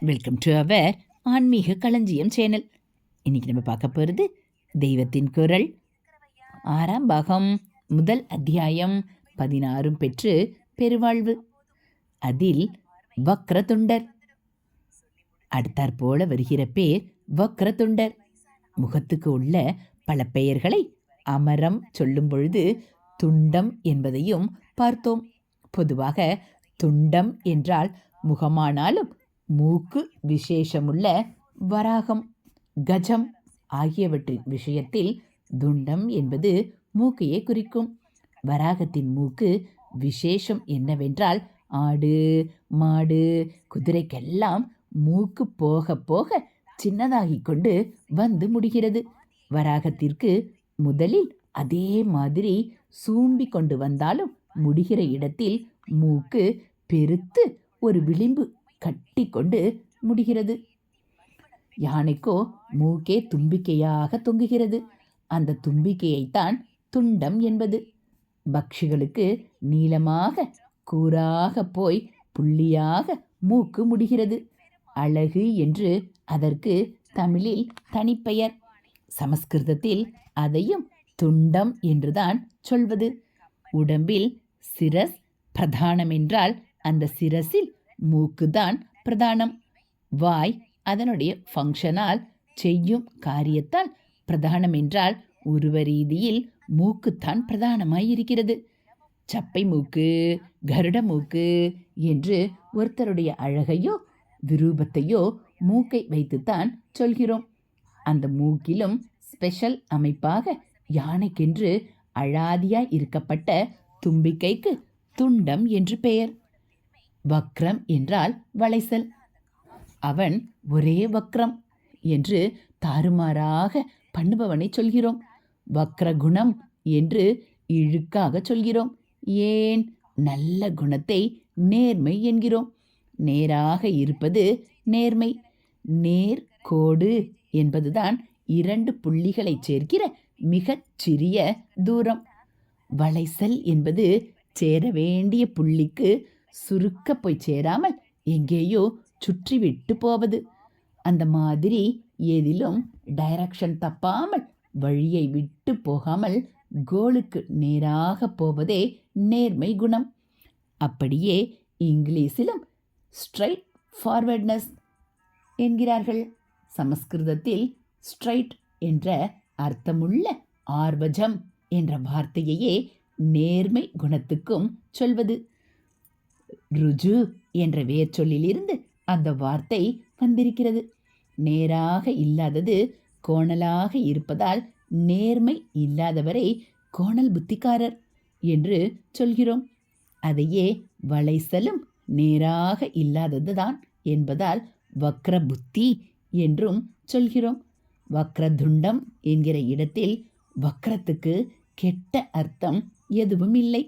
Welcome to our ஆன்மீக களஞ்சியம் channel இன்னைக்கு நம்ம பார்க்க போகிறது தெய்வத்தின் குரல். ஆறாம் பாகம் முதல் அத்தியாயம் பதினாறும் பெற்று பெருவாழ்வு. அதில் வக்ரதுண்டர். அடுத்தாற்போல வருகிற பேர் வக்ரதுண்டர். முகத்துக்கு உள்ள பல பெயர்களை அமரம் சொல்லும் பொழுது துண்டம் என்பதையும் பார்த்தோம். பொதுவாக துண்டம் என்றால் முகமானாலும் மூக்கு விசேஷமுள்ள வராகம் கஜம் ஆகியவற்றின் விஷயத்தில் துண்டம் என்பது மூக்கையே குறிக்கும். வராகத்தின் மூக்கு விசேஷம் என்னவென்றால் ஆடு மாடு குதிரைக்கெல்லாம் மூக்கு போக போக சின்னதாகி கொண்டு வந்து முடிகிறது. வராகத்திற்கு முதலில் அதே மாதிரி சூம்பி கொண்டு வந்தாலும் முடிகிற இடத்தில் மூக்கு பெருத்து ஒரு விளிம்பு கட்டி கொண்டு முடிகிறது. யானைக்கோ மூக்கே தும்பிக்கையாக தொங்குகிறது. அந்த தும்பிக்கையைத்தான் துண்டம் என்பது. பக்ஷிகளுக்கு நீளமாக கூறாக போய் புள்ளியாக மூக்கு முடிகிறது. அழகு என்று அதற்கு தமிழில் தனிப்பெயர். சமஸ்கிருதத்தில் அதையும் துண்டம் என்றுதான் சொல்வது. உடம்பில் சிரஸ் பிரதானம் என்றால் அந்த சிரசில் மூக்கு தான் பிரதானம். வாய் அதனுடைய ஃபங்க்ஷனால் செய்யும் காரியத்தால் பிரதானம் என்றால் உருவ ரீதியில் மூக்குத்தான் பிரதானமாயிருக்கிறது. சப்பை மூக்கு கருட மூக்கு என்று ஒருத்தருடைய அழகையோ விரூபத்தையோ மூக்கை வைத்துத்தான் சொல்கிறோம். அந்த மூக்கிலும் ஸ்பெஷல் அமைப்பாக யானைக்கென்று அழாதியாய் இருக்கப்பட்ட தும்பிக்கைக்கு துண்டம் என்று பெயர். வக்ரம் என்றால் வளைசல். அவன் ஒரே வக்ரம் என்று தாறுமாறாக பண்ணுபவனை சொல்கிறோம். வக்ர குணம் என்று இழுக்காக சொல்கிறோம். ஏன்? நல்ல குணத்தை நேர்மை என்கிறோம். நேராக இருப்பது நேர்மை. நேர் கோடு என்பதுதான் இரண்டு புள்ளிகளை சேர்க்கிற மிகச் சிறிய தூரம். வளைசல் என்பது சேர வேண்டிய புள்ளிக்கு சுருக்க போய் சேராமல் எங்கேயோ சுற்றி விட்டு போவது. அந்த மாதிரி எதிலும் டைரக்ஷன் தப்பாமல் வழியை விட்டு போகாமல் கோலுக்கு நேராக போவதே நேர்மை குணம். அப்படியே இங்கிலீஷிலும் ஸ்ட்ரைட் ஃபார்வர்ட்னஸ் என்கிறார்கள். சமஸ்கிருதத்தில் ஸ்ட்ரைட் என்ற அர்த்தமுள்ள ஆர்வஜம் என்ற வார்த்தையையே நேர்மை குணத்துக்கும் சொல்வது. ருஜு என்ற வேர்ச்சொல்லிலிருந்து அந்த வார்த்தை வந்திருக்கிறது. நேராக இல்லாதது கோணலாக இருப்பதால் நேர்மை இல்லாதவரை கோணல் புத்திக்காரர் என்று சொல்கிறோம். அதையே வளைசலும் நேராக இல்லாததுதான் என்பதால் வக்ர புத்தி என்றும் சொல்கிறோம். வக்ரதுண்டம் என்கிற இடத்தில் வக்ரத்துக்கு கெட்ட அர்த்தம் எதுவும் இல்லை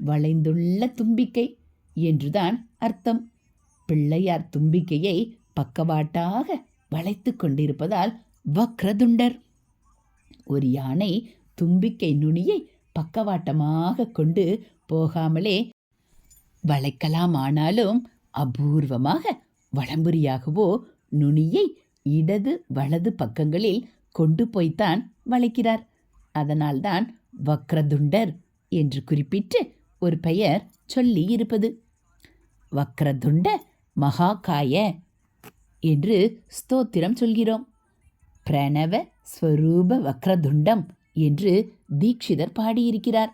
வளைந்துள்ள தும்பிக்கை என்றுதான் அர்த்தம். பிள்ளையார் தும்பிக்கையை பக்கவாட்டாக வளைத்து கொண்டிருப்பதால் வக்ரதுண்டர். ஒரு யானை தும்பிக்கை நுனியை பக்கவாட்டமாக கொண்டு போகாமலே வளைக்கலாம் ஆனாலும் அபூர்வமாக வளம்புரியாகவோ நுனியை இடது வலது பக்கங்களில் கொண்டு போய்த்தான் வளைக்கிறார். அதனால்தான் வக்ரதுண்டர் என்று குறிப்பிட்டு ஒரு பெயர் சொல்லி இருப்பது வக்ரதுண்ட மகாகாய என்று ஸ்தோத்திரம் சொல்கிறோம். பிரணவ ஸ்வரூப வக்ரதுண்டம் என்று தீட்சிதர் பாடியிருக்கிறார்.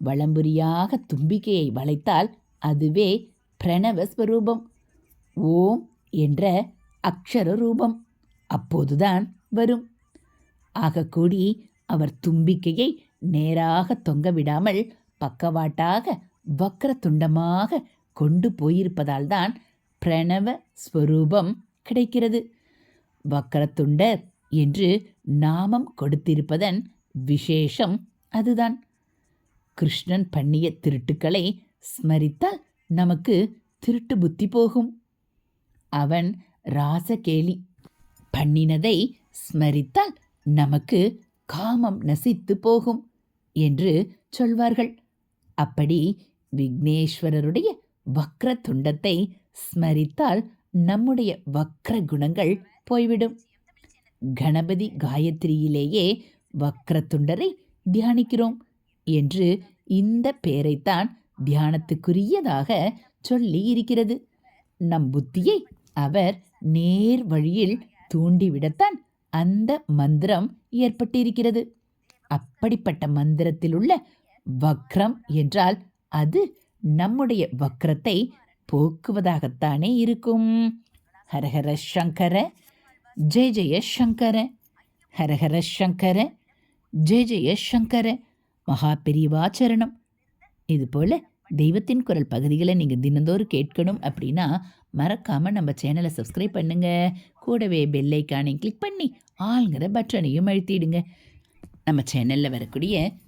வளம்புரியாக தும்பிக்கையை வளைத்தால் அதுவே பிரணவ ஸ்வரூபம். ஓம் என்ற அக்ஷர ரூபம் அப்போதுதான் வரும். ஆகக்கூடி அவர் தும்பிக்கையை நேராக தொங்க விடாமல் பக்கவாட்டாக வக்ர துண்டமாக கொண்டு போயிருப்பதால் தான் பிரணவ ஸ்வரூபம் கிடைக்கிறது. வக்கரத்துண்டர் என்று நாமம் கொடுத்திருப்பதன் விசேஷம் அதுதான். கிருஷ்ணன் பண்ணிய திருட்டுக்களை ஸ்மரித்தால் நமக்கு திருட்டு புத்தி போகும். அவன் ராசகேலி பண்ணினதை ஸ்மரித்தால் நமக்கு காமம் நசித்து போகும் என்று சொல்வார்கள். அப்படி விக்னேஸ்வரருடைய வக்ர துண்டத்தை ஸ்மரித்தால் நம்முடைய வக்ர குணங்கள் போய்விடும். கணபதி காயத்ரியிலேயே வக்ரத்துண்டரை தியானிக்கிறோம் என்று இந்த பெயரைத்தான் தியானத்துக்குரியதாக சொல்லி இருக்கிறது நம் புத்தியை அவர் நேர் வழியில் தூண்டிவிடத்தான் அந்த மந்திரம் ஏற்பட்டிருக்கிறது. அப்படிப்பட்ட மந்திரத்தில் உள்ள வக்ரம் என்றால் அது நம்முடைய வக்கரத்தை போக்குவதாகத்தானே இருக்கும். ஹரஹர சங்கர ஜெய ஜெய சங்கர ஹரஹர சங்கர ஜெய ஜெய சங்கர மகா பெரியவாச்சரணம் இதுபோல் தெய்வத்தின் குரல் பகுதிகளை நீங்கள் தினந்தோறும் கேட்கணும் அப்படின்னா மறக்காமல் நம்ம சேனலை சப்ஸ்கிரைப் பண்ணுங்கள் கூடவே பெல்லைக்கானையும் கிளிக் பண்ணி ஆளுங்கிற பட்டனையும் அழுத்திடுங்க. நம்ம சேனலில் வரக்கூடிய